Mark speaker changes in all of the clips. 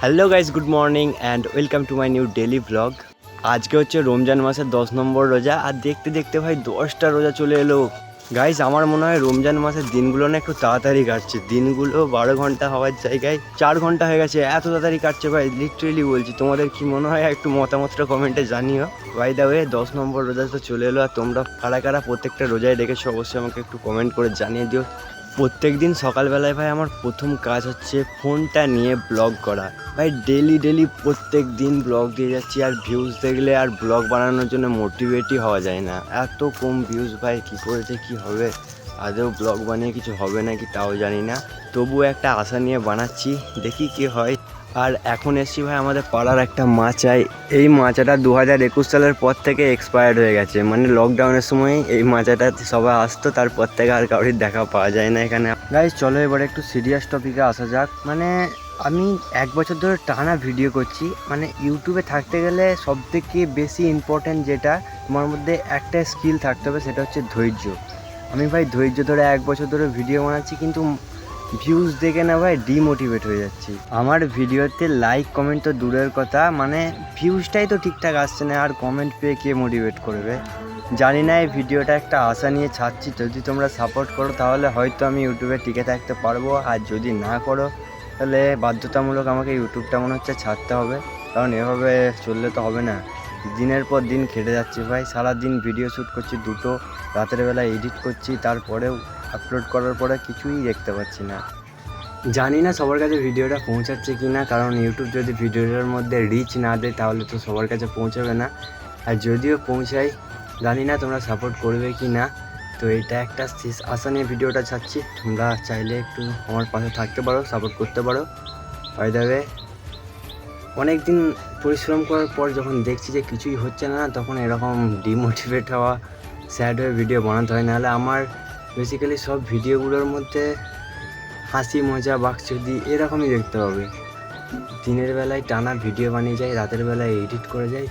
Speaker 1: Hello guys good morning and welcome to my new daily blog আজকে হচ্ছে রমজান মাসের দশ নম্বর রোজা আর দেখতে দেখতে ভাই দশটা রোজা চলে এলো। গাইজ আমার মনে হয় রমজান মাসের দিনগুলো না একটু তাড়াতাড়ি কাটছে। দিনগুলো বারো ঘণ্টা হওয়ার জায়গায় চার ঘণ্টা হয়ে গেছে, এত তাড়াতাড়ি কাটছে ভাই লিটারেলি বলছি। তোমাদের কি মনে হয় একটু মতামতটা কমেন্টে জানিও। বাই দা ওয়ে দশ নম্বর রোজা তো চলে এলো আর তোমরা কারা কারা প্রত্যেকটা রোজায় দেখেছ, অবশ্যই আমাকে একটু কমেন্ট করে জানিয়ে দিও। প্রত্যেক দিন সকালবেলায় ভাই আমার প্রথম কাজ হচ্ছে ফোনটা নিয়ে ব্লগ করা। ভাই ডেলি ডেলি প্রত্যেক দিন ব্লগ দিয়ে যাচ্ছি, আর ভিউজ দেখলে আর ব্লগ বানানোর জন্য মোটিভেটই হওয়া যায় না। এত কম ভিউজ ভাই, কী করেছে, কী হবে? আদৌ ব্লগ বানিয়ে কিছু হবে নাকি তাও জানি না। তবুও একটা আশা নিয়ে বানাচ্ছি, দেখি কি হয়। আর এখন এসছি ভাই আমাদের পাড়ার একটা মাচায়। এই মাচাটা দু হাজার একুশ সালের পর থেকে এক্সপায়ার্ড হয়ে গেছে। মানে লকডাউনের সময় এই মাচাটা সবাই আসতো, তারপর থেকে আর কারোর দেখা পাওয়া যায় না এখানে। গাইজ চলো এবারে একটু সিরিয়াস টপিকে আসা যাক। মানে আমি এক বছর ধরে টানা ভিডিও করছি। মানে ইউটিউবে থাকতে গেলে সব থেকে বেশি ইম্পর্ট্যান্ট যেটা, তোমার মধ্যে একটা স্কিল থাকতে হবে, সেটা হচ্ছে ধৈর্য। আমি ভাই ধৈর্য ধরে এক বছর ধরে ভিডিও বানাচ্ছি, কিন্তু ভিউজ দেখে না ভাই ডিমোটিভেট হয়ে যাচ্ছি। আমার ভিডিওতে লাইক কমেন্ট তো দূরের কথা মানে ভিউজটাই তো ঠিকঠাক আসছে না, আর কমেন্ট পেয়ে কে মোটিভেট করবে? জানি না এই ভিডিওটা একটা আশা নিয়ে ছাড়ছি, যদি তোমরা সাপোর্ট করো, তাহলে হয়তো আমি ইউটিউবে টিকে থাকতে পারব। আর যদি না করো, তাহলে বাধ্যতামূলক আমাকে ইউটিউবটা মনে হচ্ছে ছাড়তে হবে, কারণ এভাবে চললে তো হবে না। দিনের পর দিন খেটে যাচ্ছি ভাই। সারা দিন ভিডিও শ্যুট করছি দুটো, রাতের বেলা এডিট করছি, তারপরেও আপলোড করার পরে কিছুই দেখতে পাচ্ছি না। জানি না সবার কাছে ভিডিওটা পৌঁছাচ্ছে কি না কারণ ইউটিউব যদি ভিডিওটার মধ্যে রিচ না দেয়, তাহলে তো সবার কাছে পৌঁছাবে না। আর যদিও পৌঁছায়, জানি না তোমরা সাপোর্ট করবে কি না তো এটা একটা শেষ আশা নিয়ে ভিডিওটা ছাড়ছি। তোমরা চাইলে একটু আমার পাশে থাকতে পারো সাপোর্ট করতে পারো। যাবে অনেক দিন পরিশ্রম করার পর যখন দেখছি যে কিছুই হচ্ছে না, তখন এরকম ডিমোটিভেট হওয়া স্যাড হয়ে ভিডিও বানাতে হয়। নাহলে আমার বেসিক্যালি সব ভিডিওগুলোর মধ্যে হাসি, মজা, বাকচুদি এরকমই দেখতে হবে। দিনের বেলায় টানা ভিডিও বানিয়ে যাই, রাতের বেলায় এডিট করে যাই,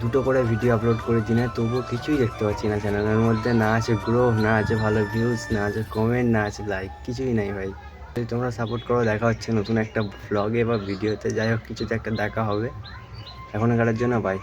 Speaker 1: দুটো করে ভিডিও আপলোড করে দিনে, তবুও কিছুই দেখতে পাচ্ছি না চ্যানেলের মধ্যে। না আছে গ্রো না আছে ভালো ভিউজ না আছে কমেন্ট না আছে লাইক কিছুই নাই ভাই। যদি তোমরা সাপোর্ট করো, দেখা হচ্ছে নতুন একটা ব্লগে বা ভিডিওতে যাই হোক, কিছুতে একটা দেখা হবে। এখনকারের জন্য বাই